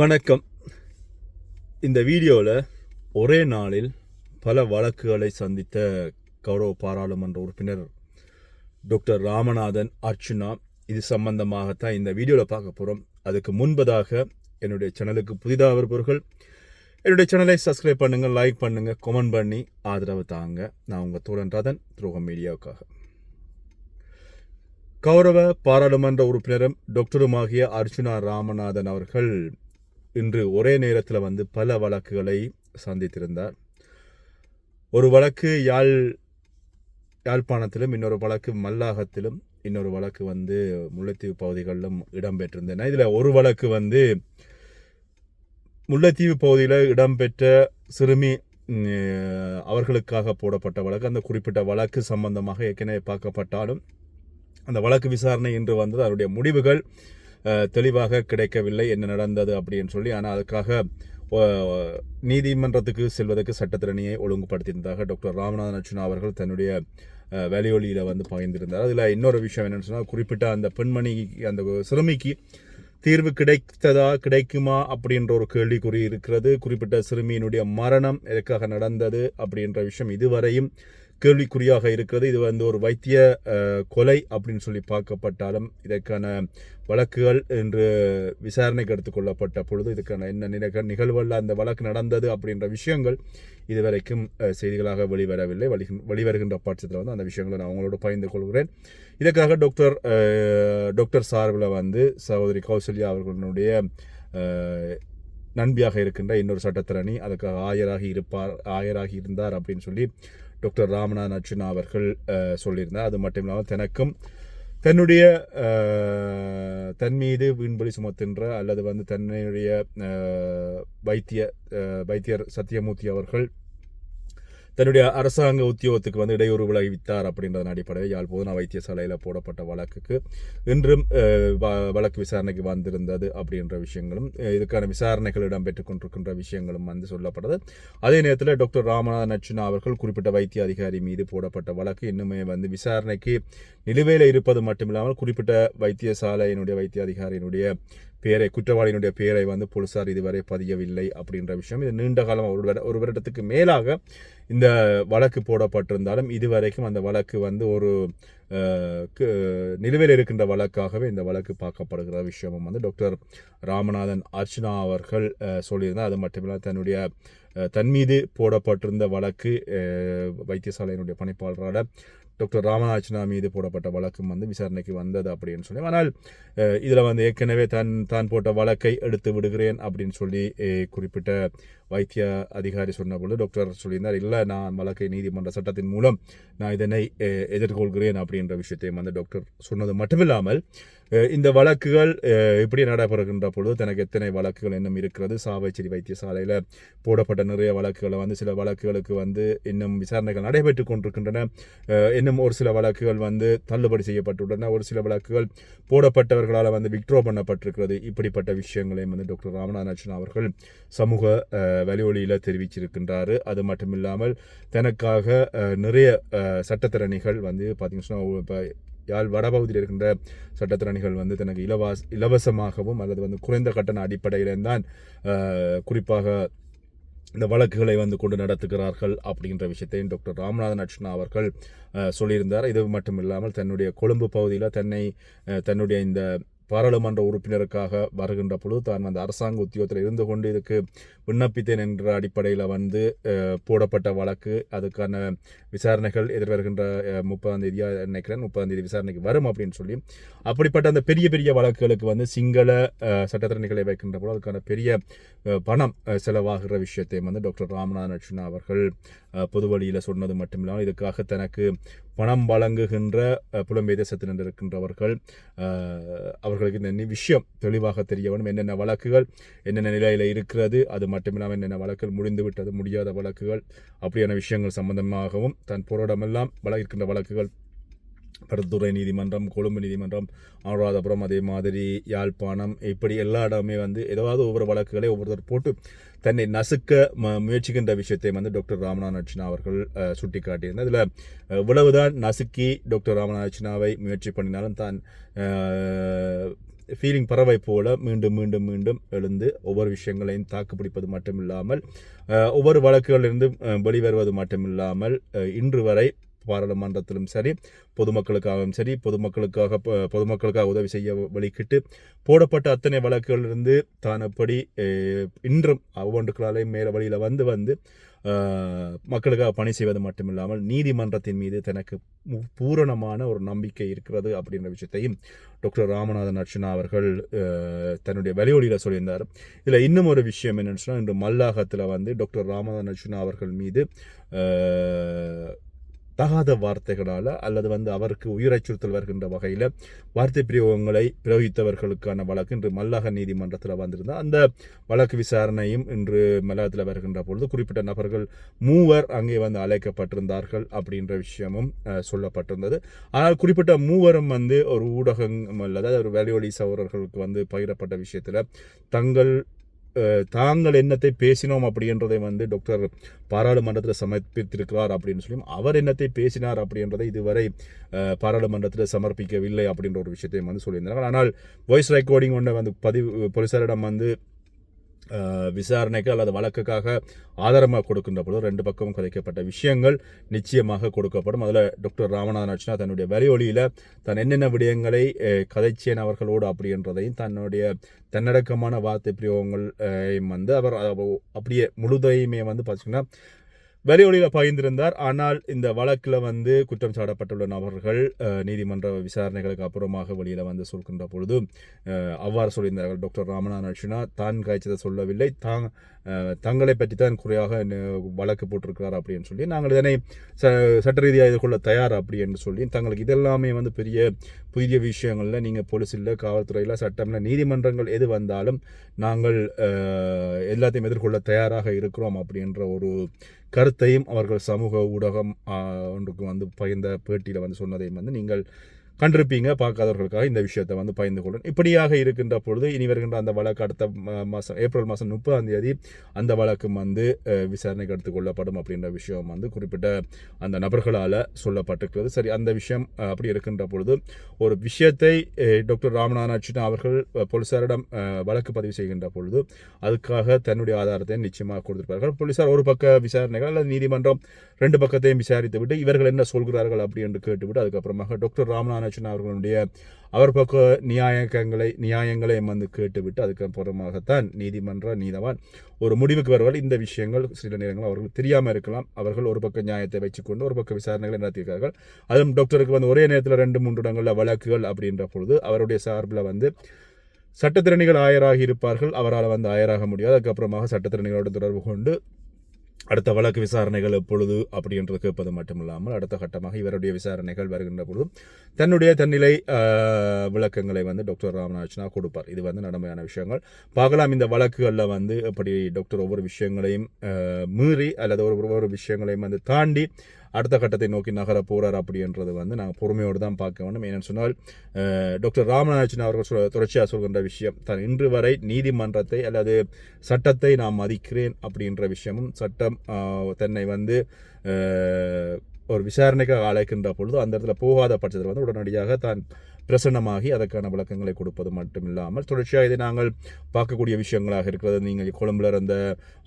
வணக்கம். இந்த வீடியோவில் ஒரே நாளில் பல வழக்குகளை சந்தித்த கௌரவ பாராளுமன்ற உறுப்பினர் டாக்டர் ராமநாதன் அர்ச்சுனா இது சம்பந்தமாகத்தான் இந்த வீடியோவில் பார்க்க போகிறோம் அதுக்கு முன்பதாக என்னுடைய சேனலுக்கு புதிதாக வருபவர்கள் என்னுடைய சேனலை சப்ஸ்கிரைப் பண்ணுங்கள் லைக் பண்ணுங்கள் கமெண்ட் பண்ணி ஆதரவு தாங்க. நான் உங்கள் தோழன் ரதன் துரோகம் மீடியாவுக்காக. கௌரவ பாராளுமன்ற உறுப்பினரும் டாக்டருமாகிய அர்ச்சுனா ராமநாதன் அவர்கள் இன்று ஒரே நேரத்தில் வந்து பல வழக்குகளை சந்தித்திருந்தார். ஒரு வழக்கு யாழ் யாழ்ப்பாணத்திலும் இன்னொரு வழக்கு மல்லாகத்திலும் இன்னொரு வழக்கு வந்து முல்லைத்தீவு பகுதிகளிலும் இடம்பெற்றிருந்தன. இதில் ஒரு வழக்கு வந்து முல்லைத்தீவு பகுதியில் இடம்பெற்ற சிறுமி அவர்களுக்காக போடப்பட்ட வழக்கு. அந்த குறிப்பிட்ட வழக்கு சம்பந்தமாக ஏற்கனவே பார்க்கப்பட்டாலும் அந்த வழக்கு விசாரணை இன்று வந்தது. அதனுடைய முடிவுகள் தெளிவாக கிடைக்கவில்லை என்ன நடந்தது அப்படின்னு சொல்லி ஆனால் அதுக்காக நீதிமன்றத்துக்கு செல்வதற்கு சட்டத்திறனையை ஒழுங்குபடுத்தியிருந்ததாக டாக்டர் ராமநாதன் அர்ச்சுனா அவர்கள் தன்னுடைய வேலையொலியில் வந்து பகிர்ந்திருந்தார் அதில் இன்னொரு விஷயம் என்னென்னு சொன்னால் குறிப்பிட்ட அந்த பெண்மணி அந்த சிறுமிக்கு தீர்வு கிடைத்ததா கிடைக்குமா அப்படின்ற ஒரு கேள்விக்குறி இருக்கிறது. குறிப்பிட்ட சிறுமியினுடைய மரணம் எதற்காக நடந்தது அப்படின்ற விஷயம் இதுவரையும் கேள்விக்குறியாக இருக்கிறது. இது வந்து ஒரு வைத்திய கொலை அப்படின்னு சொல்லி பார்க்கப்பட்டாலும் இதற்கான வழக்குகள் இன்று விசாரணைக்கு எடுத்துக்கொள்ளப்பட்ட பொழுது இதுக்கான என்ன நிக நிகழ்வுகள் அந்த வழக்கு நடந்தது அப்படின்ற விஷயங்கள் இதுவரைக்கும் செய்திகளாக வெளிவரவில்லை. வழி வெளிவருகின்ற பட்சத்தில் வந்து அந்த விஷயங்களை நான் அவங்களோட பகிர்ந்து கொள்கிறேன். இதற்காக டாக்டர் டாக்டர் சார்பில் வந்து சகோதரி கௌசல்யா அவர்களுடைய அஹ், நண்பியாக இருக்கின்ற இன்னொரு சட்டத்திரணி அதுக்காக ஆயராகி இருப்பார் ஆயராகி இருந்தார் அப்படின்னு சொல்லி டாக்டர் ராமநாதன் அர்ச்சுனா அவர்கள் சொல்லியிருந்தார். அது மட்டும் இல்லாமல் தனக்கும் தன்னுடைய தன் மீது வீண்பலி சுமத்துன்ற அல்லது வந்து தன்னுடைய வைத்திய வைத்தியர் சத்யமூர்த்தி அவர்கள் தன்னுடைய அரசாங்க உத்தியோகத்துக்கு வந்து இடையூறு விளைவித்தார் அப்படின்றதன் அடிப்படையில் யாழ் போதுனா வைத்தியசாலையில் போடப்பட்ட வழக்குக்கு இன்றும் வ- வழக்கு விசாரணைக்கு வந்திருந்தது அப்படின்ற விஷயங்களும் இதுக்கான விசாரணைகள் இடம்பெற்றுக் கொண்டிருக்கின்ற விஷயங்களும் வந்து சொல்லப்பட்டது. அதே நேரத்தில் டாக்டர் ராமநாதன் அர்ச்சுனா அவர்கள் குறிப்பிட்ட வைத்திய அதிகாரி மீது போடப்பட்ட வழக்கு இன்னுமே வந்து விசாரணைக்கு நிலுவையில் இருப்பது மட்டுமில்லாமல் குறிப்பிட்ட வைத்தியசாலையினுடைய வைத்திய அதிகாரியினுடைய பெயரை குற்றவாளியினுடைய பெயரை வந்து போலீசார் இதுவரை பதியவில்லை அப்படின்ற விஷயம். இது நீண்ட காலம் ஒரு வருட- ஒரு வருடத்துக்கு மேலாக இந்த வழக்கு போடப்பட்டிருந்தாலும் இதுவரைக்கும் அந்த வழக்கு வந்து ஒரு நிலுவையில் இருக்கின்ற வழக்காகவே இந்த வழக்கு பார்க்கப்படுகிற விஷயமும் வந்து டாக்டர் ராமநாதன் அர்ச்சனா அவர்கள் சொல்லியிருந்தார். அது மட்டுமில்லாமல் தன்னுடைய தன் மீது போடப்பட்டிருந்த வழக்கு வைத்தியசாலையினுடைய பணிப்பாளரான டாக்டர் ராமநாச்சினா மீது போடப்பட்ட வழக்கும் வந்து விசாரணைக்கு வந்தது அப்படின்னு சொல்லி. ஆனால் இதில் வந்து ஏற்கனவே தான் தான் போட்ட வழக்கை எடுத்து விடுகிறேன் அப்படின்னு சொல்லி குறிப்பிட்ட வைத்திய அதிகாரி சொன்னபொழுது டாக்டர் சொல்லியிருந்தார் இல்லை நான் வழக்கை நீதிமன்ற சட்டத்தின் மூலம் நான் இதனை எதிர்கொள்கிறேன் அப்படின்ற விஷயத்தையும் வந்து டாக்டர் சொன்னது மட்டுமில்லாமல் இந்த வழக்குகள் இப்படி எப்படி நடைபெறுகின்ற பொழுது தனக்கு எத்தனை வழக்குகள் இன்னும் இருக்கிறது? சாவைச்சேரி வைத்தியசாலையில் போடப்பட்ட நிறைய வழக்குகளை வந்து சில வழக்குகளுக்கு வந்து இன்னும் விசாரணைகள் நடைபெற்று கொண்டிருக்கின்றன. இன்னும் ஒரு சில வழக்குகள் வந்து தள்ளுபடி செய்யப்பட்டுள்ளன. ஒரு சில வழக்குகள் போடப்பட்டவர்களால் வந்து விக்ட்ரோ பண்ணப்பட்டிருக்கிறது. இப்படிப்பட்ட விஷயங்களையும் வந்து டாக்டர் ராமநாதன் அவர்கள் சமூக வலியொலியில் தெரிவிச்சிருக்கின்றார். அது மட்டும் இல்லாமல் தனக்காக நிறைய சட்டத்திறனிகள் வந்து பார்த்தீங்கன்னா இப்போ யாழ் வடபகுதியில் இருக்கின்ற சட்டத்திறனிகள் வந்து தனக்கு இலவச இலவசமாகவும் அல்லது வந்து குறைந்த கட்டண அடிப்படையிலும் தான் குறிப்பாக இந்த வழக்குகளை வந்து கொண்டு நடத்துகிறார்கள் அப்படின்ற விஷயத்தையும் டாக்டர் ராமநாதன் அர்ச்சனா அவர்கள் சொல்லியிருந்தார். இது மட்டும் இல்லாமல் தன்னுடைய கொழும்பு பகுதியில் தன்னை தன்னுடைய இந்த பாராளுமன்ற உறுப்பினருக்காக வருகின்ற பொழுது தான் அந்த அரசாங்க உத்தியோகத்தில் இருந்து கொண்டு இதுக்கு விண்ணப்பித்தேன் என்ற அடிப்படையில் வந்து போடப்பட்ட வழக்கு. அதுக்கான விசாரணைகள் எதிர்வருகின்ற முப்பதாம் தேதியாக நினைக்கிறேன் முப்பதாம் தேதி விசாரணைக்கு வரும் அப்படின்னு சொல்லி அப்படிப்பட்ட அந்த பெரிய பெரிய வழக்குகளுக்கு வந்து சிங்கள அஹ், வைக்கின்ற போது அதுக்கான பெரிய பணம் செலவாகிற விஷயத்தையும் வந்து டாக்டர் ராமநாதன் அர்ச்சுனா அவர்கள் அஹ், பொது வழியில் சொன்னது மட்டுமில்லாமல் இதுக்காக தனக்கு பணம் வழங்குகின்ற அஹ், புலம்பெயர் தேசத்தினர் இருக்கின்றவர்கள் அவர்கள் அவர்களுக்கு இந்த விஷயம் தெளிவாக தெரிய வேண்டும். என்னென்ன வழக்குகள் என்னென்ன நிலையில் இருக்கிறது அது மட்டுமில்லாமல் என்னென்ன வழக்குகள் முடிந்துவிட்டது முடியாத வழக்குகள் அப்படியான விஷயங்கள் சம்பந்தமாகவும் தன் போராடமெல்லாம் வள இருக்கின்ற வழக்குகள் பருத்துறை நீதிமன்றம் கொழும்பு நீதிமன்றம் அனுராதபுரம் அதே மாதிரி யாழ்ப்பாணம் இப்படி எல்லா இடமே வந்து ஏதாவது ஒவ்வொரு வழக்குகளை ஒவ்வொருத்தர் போட்டு தன்னை நசுக்க ம முயற்சிக்கின்ற விஷயத்தை வந்து டாக்டர் ராமநாத் அர்ச்சனா அவர்கள் சுட்டிக்காட்டியிருந்தார். இதில் இவ்வளவுதான் நசுக்கி டாக்டர் ராமநாத் அர்ச்சனாவை முயற்சி பண்ணினாலும் தான் ஃபீலிங் பறவை போல மீண்டும் மீண்டும் மீண்டும் எழுந்து ஒவ்வொரு விஷயங்களையும் தாக்குப்பிடிப்பது மட்டுமில்லாமல் ஒவ்வொரு வழக்குகளிலிருந்து வெளிவருவது மட்டுமில்லாமல் இன்று வரை பாராளுமன்றத்திலும் சரி பொதுமக்களுக்காகவும் சரி பொதுமக்களுக்காக பொதுமக்களுக்காக உதவி செய்ய வழிக்கிட்டு போடப்பட்ட அத்தனை வழக்குகளிலிருந்து தான் அப்படி இன்றும் ஒவ்வொன்றுக்களாலே மேல வழியில் வந்து வந்து மக்களுக்காக பணி செய்வது மட்டுமில்லாமல் நீதிமன்றத்தின் மீது தனக்கு பூரணமான ஒரு நம்பிக்கை இருக்கிறது அப்படின்ற விஷயத்தையும் டாக்டர் ராமநாதன் அர்ச்சனா அவர்கள் தன்னுடைய வலியொலியில் சொல்லியிருந்தார். இதில் இன்னும் ஒரு விஷயம் என்னன்னு சொன்னால் இன்று மல்லாகத்தில் வந்து டாக்டர் ராமநாதன் அர்ச்சனா அவர்கள் மீது தகாத வார்த்தைகளால் அல்லது வந்து அவருக்கு உயிர் அச்சுறுத்தல் வருகின்ற வகையில் வார்த்தை பிரயோகங்களை பிரயோகித்தவர்களுக்கான வழக்கு இன்று மல்லாக நீதிமன்றத்தில் வந்திருந்தால் அந்த வழக்கு விசாரணையும் இன்று மல்லாகத்தில் வருகின்ற பொழுது குறிப்பிட்ட நபர்கள் மூவர் அங்கே வந்து அழைக்கப்பட்டிருந்தார்கள் அப்படின்ற விஷயமும் சொல்லப்பட்டிருந்தது. ஆனால் குறிப்பிட்ட மூவரும் வந்து ஒரு ஊடகம் அல்லது ஒரு வேலையொலி சகோதரர்களுக்கு வந்து பகிரப்பட்ட விஷயத்தில் தங்கள் தாங்கள் என்னத்தை பேசினோம் அப்படின்றதை வந்து டாக்டர் பாராளுமன்றத்தில் சமர்ப்பித்திருக்கிறார் அப்படின்னு சொல்லி அவர் என்னத்தை பேசினார் அப்படின்றதை இதுவரை பாராளுமன்றத்தில் சமர்ப்பிக்கவில்லை அப்படின்ற ஒரு விஷயத்தையும் வந்து சொல்லியிருந்தார்கள். ஆனால் வாய்ஸ் ரெக்கார்டிங் ஒன்றை வந்து பதிவு போலீசாரிடம் வந்து விசாரணைக்கு அல்லது வழக்குக்காக ஆதாரமாக கொடுக்கின்ற பொழுது ரெண்டு பக்கமும் கதைக்கப்பட்ட விஷயங்கள் நிச்சயமாக கொடுக்கப்படும். அதில் டாக்டர் ராமநாதன் அர்ச்சனா தன்னுடைய வலியொலியில் தான் என்னென்ன விடயங்களை கதைச்சேன் அவர்களோடு அப்படின்றதையும் தன்னுடைய தன்னடக்கமான வார்த்தை பிரயோகங்கள் வந்து அவர் அப்படியே முழுதையுமே வந்து பார்த்தீங்கன்னா வெளியொலியில் பகிர்ந்திருந்தார் ஆனால் இந்த வழக்கில் வந்து குற்றம் சாட்டப்பட்டுள்ள நபர்கள் நீதிமன்ற விசாரணைகளுக்கு அப்புறமாக வெளியில் வந்து சொல்கின்ற பொழுது அவ்வாறு சொல்லியிருந்தார்கள். டாக்டர் ராமநாதன் அர்ச்சனா தான் காய்ச்சதை சொல்லவில்லை. தான் தங்களை பற்றி தான் குறையாக வழக்கு போட்டிருக்கிறார் அப்படின்னு சொல்லி நாங்கள் இதனை ச சட்ட ரீதியாக எதிர்கொள்ள தயார் அப்படின்னு சொல்லி தங்களுக்கு இதெல்லாமே வந்து பெரிய புதிய விஷயங்களில் நீங்கள் போலீஸில் காவல்துறையில் சட்டமில் நீதிமன்றங்கள் எது வந்தாலும் நாங்கள் எல்லாத்தையும் எதிர்கொள்ள தயாராக இருக்கிறோம் அப்படின்ற ஒரு கருத்தையும் அவர்கள் சமூக ஊடகம் ஒன்றுக்கு வந்து பகிர்ந்த பேட்டியில் வந்து சொன்னதையும் வந்து நீங்கள் கண்டிருப்பீங்க பார்க்காதவர்களுக்காக இந்த விஷயத்தை வந்து பகிர்ந்து கொள்ளும் இப்படியாக இருக்கின்ற பொழுது இனி வருகின்ற அந்த வழக்கு அடுத்த மாதம் ஏப்ரல் மாதம் முப்பதாம் தேதி அந்த வழக்கும் வந்து விசாரணைக்கு எடுத்துக் கொள்ளப்படும் அப்படின்ற விஷயம் வந்து குறிப்பிட்ட அந்த நபர்களால் சொல்லப்பட்டிருக்கிறது. சரி அந்த விஷயம் அப்படி இருக்கின்ற பொழுது ஒரு விஷயத்தை டாக்டர் ராமநாதன் அவர்கள் போலீசாரிடம் வழக்கு பதிவு செய்கின்ற பொழுது அதுக்காக தன்னுடைய ஆதாரத்தை நிச்சயமாக கொடுத்திருப்பார்கள். போலீசார் ஒரு பக்க விசாரணைகள் அல்லது நீதிமன்றம் ரெண்டு பக்கத்தையும் விசாரித்து விட்டு இவர்கள் என்ன சொல்கிறார்கள் அப்படி என்று கேட்டுவிட்டு அதுக்கப்புறமாக டாக்டர் ராமநாதன் அவர்களுடைய அவர் பக்க நியாயங்களை நியாயங்களை வந்து கேட்டுவிட்டு அதுக்கப்புறமாகத்தான் நீதிமன்ற நீதவான் ஒரு முடிவுக்கு வருவார். இந்த விஷயங்கள் சில நேரங்கள் அவர்கள் தெரியாமல் இருக்கலாம். அவர்கள் ஒரு பக்கம் நியாயத்தை வச்சுக்கொண்டு ஒரு பக்கம் விசாரணைகளை நடத்தியிருக்கார்கள் அதுவும் டாக்டருக்கு வந்து ஒரே நேரத்தில் ரெண்டு மூன்று இடங்களில் வழக்குகள் அப்படின்ற பொழுது அவருடைய சார்பில் வந்து சட்டத்திறனிகள் ஆயராகி இருப்பார்கள். அவரால் வந்து ஆயராக முடியாது. அதுக்கப்புறமாக சட்டத்திறனிகளோடு தொடர்பு கொண்டு அடுத்த வழக்கு விசாரணைகள் எப்பொழுது அப்படின்றது கேட்பது மட்டுமில்லாமல் அடுத்த கட்டமாக இவருடைய விசாரணைகள் வருகின்ற பொழுது தன்னுடைய தன்னிலை விளக்கங்களை வந்து டாக்டர் ராமநாதனா கொடுப்பார். இது வந்து நடைமையான விஷயங்கள். பார்க்கலாம் இந்த வழக்குகளில் வந்து எப்படி டாக்டர் ஒவ்வொரு விஷயங்களையும் மீறி அல்லது ஒரு ஒவ்வொரு விஷயங்களையும் வந்து தாண்டி அடுத்த கட்டத்தை நோக்கி நகர போகிறார் அப்படின்றது வந்து நாங்கள் பொறுமையோடு தான் பார்க்க வேண்டும். ஏன்னு சொன்னால் டாக்டர் ராமநாதன் அவர்கள் சொல் தொடர்ச்சியாக சொல்கின்ற விஷயம் தான் இன்று வரை நீதிமன்றத்தை அல்லது சட்டத்தை நான் மதிக்கிறேன் அப்படின்ற விஷயமும் சட்டம் தன்னை வந்து ஒரு விசாரணைக்காக அழைக்கின்ற பொழுது அந்த இடத்துல போகாத பட்சத்தில் வந்து உடனடியாக தான் பிரசன்னமாகி அதற்கான விளக்கங்களை கொடுப்பது மட்டும் இல்லாமல் தொடர்ச்சியாக இதை நாங்கள் பார்க்கக்கூடிய விஷயங்களாக இருக்கிறது. நீங்கள் கொழும்புல இருந்த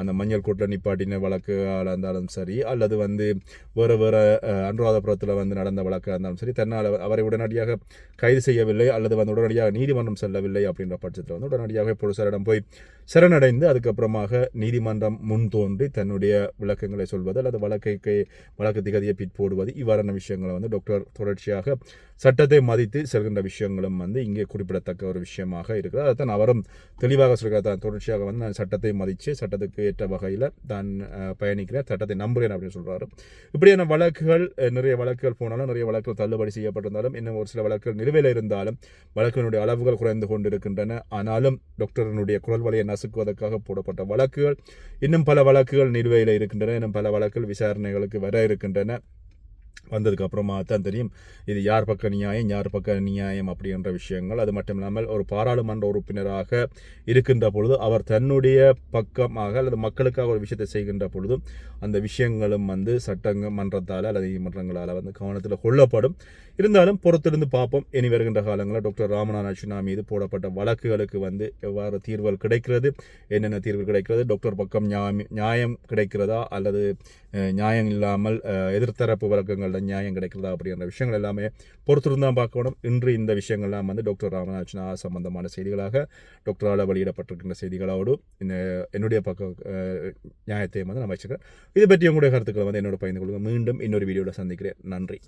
அந்த மஞ்சள் கூட்டில் நிப்பாட்டின வழக்குகளாக இருந்தாலும் சரி அல்லது வந்து வேறு வேறு அனுராதபுரத்தில் வந்து நடந்த வழக்காக இருந்தாலும் சரி தன்னால் அவரை உடனடியாக கைது செய்யவில்லை அல்லது வந்து உடனடியாக நீதிமன்றம் செல்லவில்லை அப்படின்ற பட்சத்தில் வந்து உடனடியாக போலீசாரிடம் போய் சரணடைந்து அதுக்கப்புறமாக நீதிமன்றம் முன் தோன்றி தன்னுடைய விளக்கங்களை சொல்வது அல்லது வழக்கை வழக்கு திகதியை பிற்போடுவது இவ்வாறான விஷயங்களை வந்து டாக்டர் தொடர்ச்சியாக சட்டத்தை மதித்து செல்கின்ற விஷயங்களும் வந்து இங்கே குறிப்பிடத்தக்க ஒரு விஷயமாக இருக்கிறது. தான் அவரும் தெளிவாக சொல்கிறார். தான் தொடர்ச்சியாக வந்து நான் சட்டத்தை மதித்து சட்டத்துக்கு ஏற்ற வகையில் தான் பயணிக்கிறேன் சட்டத்தை நம்புகிறேன் அப்படின்னு சொல்கிறாரு இப்படியான வழக்குகள் நிறைய வழக்குகள் போனாலும் நிறைய வழக்குகள் தள்ளுபடி செய்யப்பட்டிருந்தாலும் இன்னும் ஒரு சில வழக்குகள் நிலுவையில் இருந்தாலும் வழக்கினுடைய அளவுகள் குறைந்து கொண்டிருக்கின்றன. ஆனாலும் டாக்டரினுடைய குரல் வலையை நசுக்குவதற்காக போடப்பட்ட வழக்குகள் இன்னும் பல வழக்குகள் நிலுவையில் இருக்கின்றன. இன்னும் பல வழக்குகள் விசாரணைகளுக்கு வர இருக்கின்றன. வந்ததுக்கு அப்புறமா தான் தெரியும் இது யார் பக்க நியாயம் யார் பக்க நியாயம் அப்படின்ற விஷயங்கள். அது மட்டும் இல்லாமல் ஒரு பாராளுமன்ற உறுப்பினராக இருக்கின்ற பொழுது அவர் தன்னுடைய பக்கமாக அல்லது மக்களுக்காக ஒரு விஷயத்தை செய்கின்ற பொழுது அந்த விஷயங்களும் வந்து சட்டங்க மன்றத்தால் அல்லது நீதிமன்றங்களால் வந்து கவனத்தில் கொள்ளப்படும். இருந்தாலும் பொறுத்திருந்து பார்ப்போம். இனி வருகின்ற காலங்களில் டாக்டர் ராமநாத் அர்ச்சுனா மீது போடப்பட்ட வழக்குகளுக்கு வந்து எவ்வாறு தீர்வுகள் கிடைக்கிறது? என்னென்ன தீர்வு கிடைக்கிறது? டாக்டர் பக்கம் நியாயம் நியாயம் கிடைக்கிறதா? அல்லது நியாயம் இல்லாமல் எதிர்த்தரப்பு வழக்கங்களில் நியாயம் கிடைக்கிறதா? அப்படின்ற விஷயங்கள் எல்லாமே பொறுத்திருந்து தான் பார்க்கணும் இன்று இந்த விஷயங்கள்லாம் வந்து டாக்டர் ராமநாத் சம்பந்தமான செய்திகளாக டாக்டரால் வெளியிடப்பட்டிருக்கின்ற செய்திகளோடு இந்த என்னுடைய பக்கம் நியாயத்தையும் வந்து நான் வச்சுக்கிறேன். இது பற்றி உங்களுடைய கருத்துக்களை வந்து என்னோட பகிர்ந்து கொள்ளுங்கள். மீண்டும் இன்னொரு வீடியோவில் சந்திக்கிறேன். நன்றி.